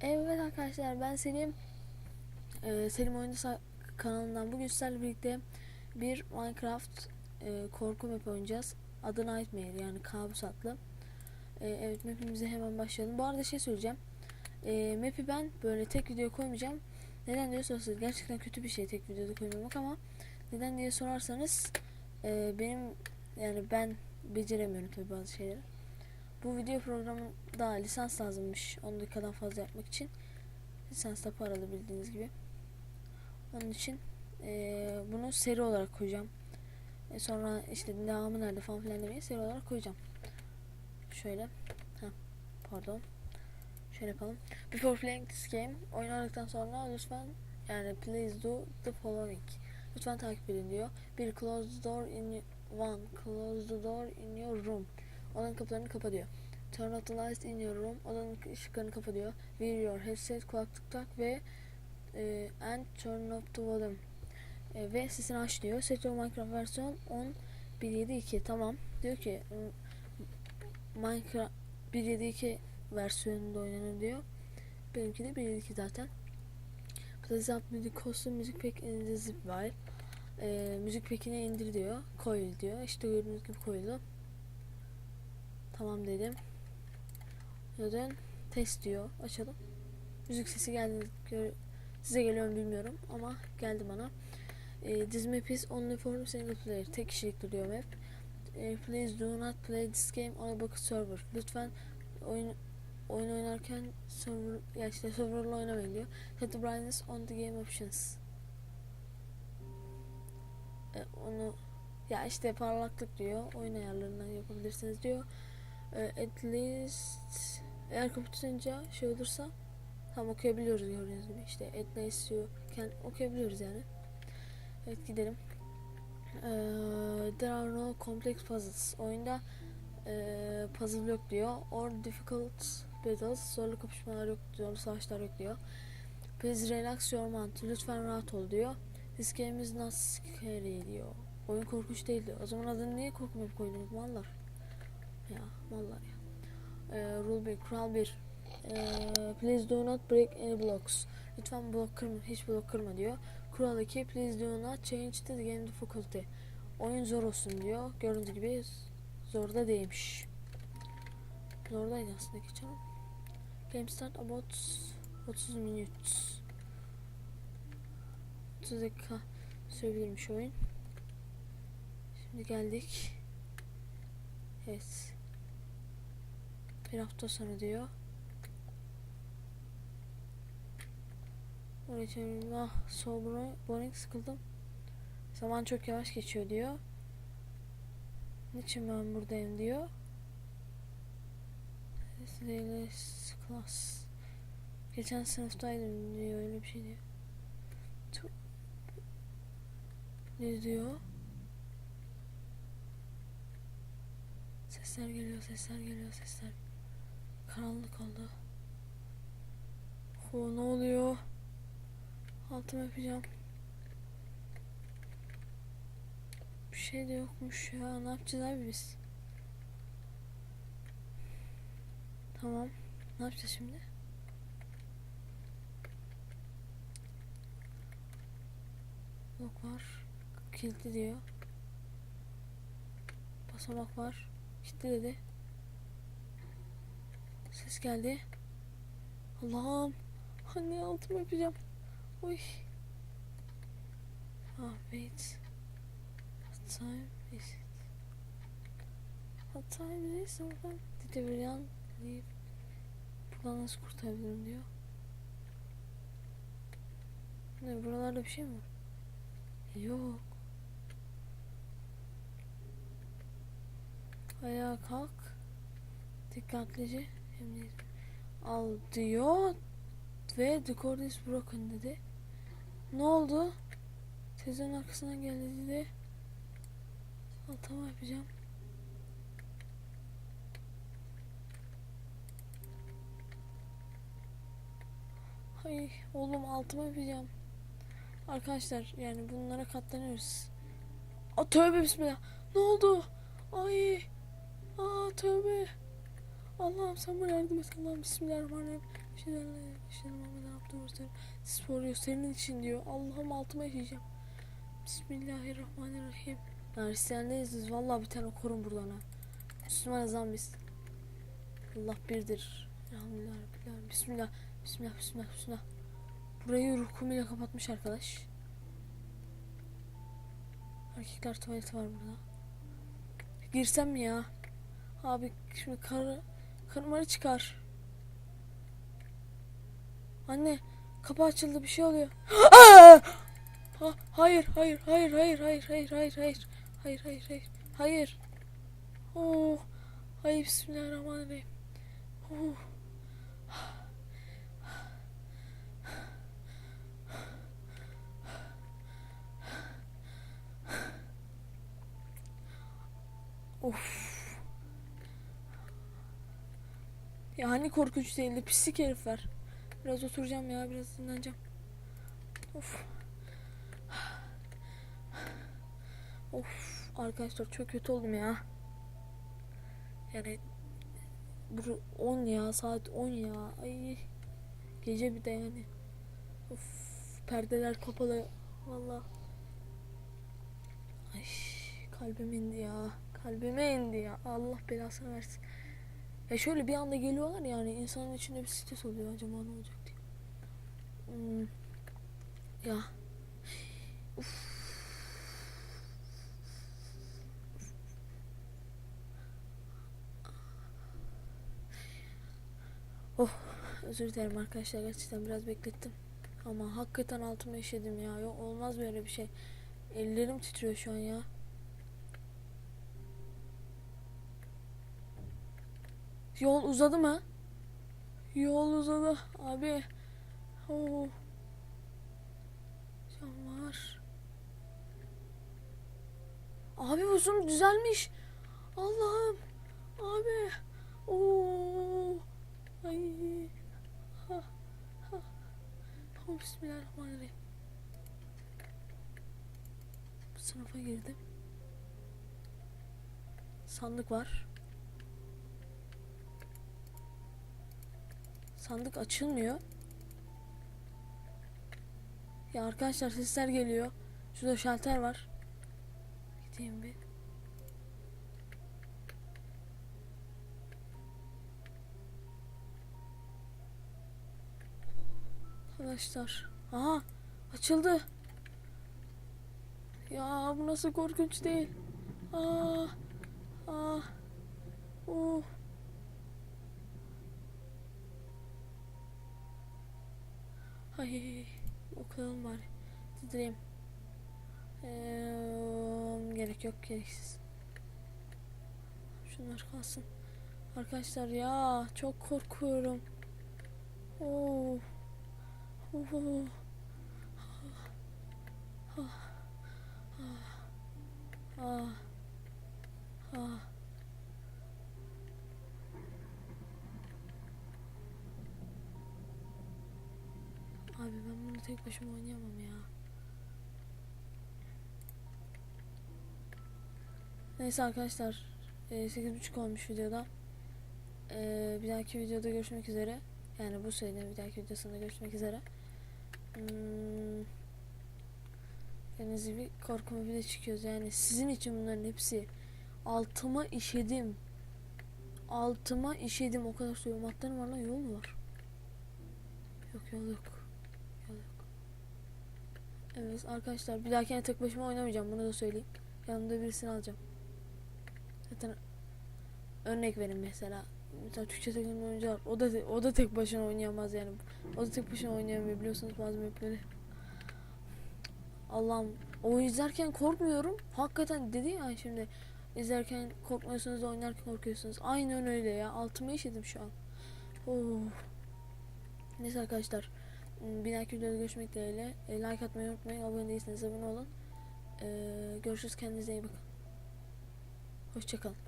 Evet arkadaşlar ben Selim. Ee, Selim Oyunda Sa- kanalından bugün sizlerle birlikte bir Minecraft e, korku map oynayacağız. Adı Nightmare yani kabus adlı. Ee, evet mapimize hemen başlayalım. Bu arada şey söyleyeceğim. Ee, map'i ben böyle tek video koymayacağım. Neden diye sorarsanız gerçekten kötü bir şey tek videoda koymamak ama neden diye sorarsanız e, benim yani ben beceremiyorum tabii bazı şeyleri. Bu video programında lisans lazımmış 10 dakikadan fazla yapmak için. Lisans da paralı bildiğiniz gibi. Onun için eee, bunu seri olarak koyacağım. E sonra işte devamı nerede falan filan demeye seri olarak koyacağım. Şöyle. Ha, pardon. Şöyle yapalım. Before playing this game, oyun oynadıktan sonra lütfen yani please do the following. Lütfen takip edin diyor. Bir close the door in one close the door in your room. Odanın kapılarını kapa diyor. Turn off the lights in your room. Odanın ışıklarını kapa diyor. Wear your headset, kulaklık tak ve e, and turn off the volume. E, ve sesini aç diyor. Set your Minecraft versiyon 10.1.7.2 tamam. Diyor ki Minecraft 1.7.2 versiyonunda oynanır diyor. Benimki de 1.7.2 zaten. Please up music custom music pack in the zip file. E, müzik pekini indir diyor. Koyul diyor. İşte gördüğünüz gibi koyulu. Tamam dedim. Neden? Test diyor. Açalım. Müzik sesi geldi. Size geliyor bilmiyorum ama geldi bana. E, this map is only for single player. Tek kişilik diyor map. E, please do not play this game on a box server. Lütfen oyun oyun oynarken server ya işte serverla oynamayın diyor. Set the brightness on the game options. E, onu ya işte parlaklık diyor. Oyun ayarlarından yapabilirsiniz diyor. E, at least eğer kapatınca şey olursa tam okuyabiliyoruz gördüğünüz gibi işte at least you can okuyabiliyoruz yani. Evet gidelim. E, there are no complex puzzles. Oyunda e, puzzle yok diyor. Or difficult battles. Zorlu kapışmalar yok, zorlu savaşlar yok diyor. Please relax your mind. Lütfen rahat ol diyor. This game is not scary diyor. Oyun korkunç değil diyor. O zaman adını niye korku map koydunuz mallar? Ya mallar ya. Ee, rule 1, kural 1. Ee, please do not break any blocks. Lütfen blok kırma, hiç blok kırma diyor. Kural 2, please do not change the game difficulty. Oyun zor olsun diyor. Gördüğünüz gibi zorda değilmiş. Zordaydı aslında geçen. Game start about 30 minutes. 30 dakika sürebilirmiş oyun. Şimdi geldik. Evet. Bir hafta sonra diyor. Çevireyim. Ah so bro- boring sıkıldım. Zaman çok yavaş geçiyor diyor. Niçin ben buradayım diyor. Class. Geçen sınıftaydım diyor öyle bir şey diyor. Ne diyor? Sesler geliyor, sesler geliyor, sesler. Karanlık oldu. O ne oluyor? Altımı yapacağım. Bir şey de yokmuş ya. Ne yapacağız abi biz? Tamam. Ne yapacağız şimdi? Blok var. Kilitli diyor. Basamak var. Kilitli dedi. Ses geldi. Allah'ım. Anne altımı yapacağım. Oy. Ah wait. What time is it? What time is it? Did everyone leave? Buradan nasıl kurtarabilirim diyor. Ne buralarda bir şey mi var? Yok. Ayağa kalk. Dikkatlice. Al diyor. Ve the cord is broken dedi. Ne oldu? Tezin arkasından geldi dedi. Al tamam yapacağım. Ay oğlum altıma yapacağım. Arkadaşlar yani bunlara katlanıyoruz. Aa tövbe bismillah. Ne oldu? Ay. Aa tövbe. Allah'ım sen bana yardım et Allah'ım Bismillahirrahmanirrahim. Bismillahirrahmanirrahim. Bismillahirrahmanirrahim. Spor senin için diyor. Allah'ım altıma işeyeceğim. Bismillahirrahmanirrahim. Ya Hristiyanlıyız biz. Vallahi bir tane korun buradan ha. Müslümanız lan biz. Allah birdir. Elhamdülillah. Bismillah. Bismillah. Bismillah. Bismillah. Burayı ruh kumuyla kapatmış arkadaş. Erkekler tuvaleti var burada. Girsem mi ya? Abi şimdi karı karımarı çıkar. Anne kapı açıldı bir şey oluyor. Hayır hayır hayır hayır hayır hayır hayır hayır hayır hayır hayır hayır. Oh. Hayır bismillahirrahmanirrahim. Oh. Of. Ya hani korkunç değildi pislik herifler. Biraz oturacağım ya biraz dinleneceğim. Of. Of arkadaşlar çok kötü oldum ya. Yani bu 10 ya saat 10 ya. Ay gece bir de yani. Of perdeler kapalı. Valla. Ay kalbim indi ya. Kalbime indi ya. Allah belasını versin. Ya şöyle bir anda geliyorlar yani insanın içinde bir stres oluyor acaba ne olacak diye. Hmm. Ya. Uf. Oh özür dilerim arkadaşlar gerçekten biraz beklettim. Ama hakikaten altıma işedim ya. Yok olmaz böyle bir şey. Ellerim titriyor şu an ya. Yol uzadı mı? Yol uzadı abi. Oo. Var. Abi zoom düzelmiş. Allah'ım. Abi. Oo. Ay. Ha. Ha. Oh, Bismillahirrahmanirrahim. Sınıfa girdim. Sandık var. Sandık açılmıyor. Ya arkadaşlar sesler geliyor. Şurada şalter var. Gideyim bir. Arkadaşlar. Aha açıldı. Ya bu nasıl korkunç değil. Aa, aa, oh. Ay okuyalım bari. Titreyim. Ee, gerek yok gereksiz. Şunlar kalsın. Arkadaşlar ya çok korkuyorum. Oo. Oo. Ah. Ah. Ah. Abi ben bunu tek başıma oynayamam ya. Neyse arkadaşlar. e, 8.30 olmuş videoda. E, bir dahaki videoda görüşmek üzere. Yani bu serinin bir dahaki videosunda görüşmek üzere. Hmm, Deniz bir korku video çıkıyoruz. Yani sizin için bunların hepsi. Altıma işedim. Altıma işedim. O kadar söylüyorum. Atlarım var lan yol mu var? Yok yol yok. Evet arkadaşlar bir dahakine tek başıma oynamayacağım. Bunu da söyleyeyim. Yanımda birisini alacağım. Zaten örnek verin mesela. Mesela Türkçe teknik oyuncu var. O da o da tek başına oynayamaz yani. O da tek başına oynayamıyor biliyorsunuz bazı mapleri. Allah'ım o izlerken korkmuyorum. Hakikaten dedi ya şimdi izlerken korkmuyorsunuz da oynarken korkuyorsunuz. Aynen öyle ya. Altıma işedim şu an. Oh. Neyse arkadaşlar. Bir dahaki videoda görüşmek dileğiyle. E, Like atmayı unutmayın. Abone değilseniz abone olun. E, görüşürüz. Kendinize iyi bakın. Hoşçakalın.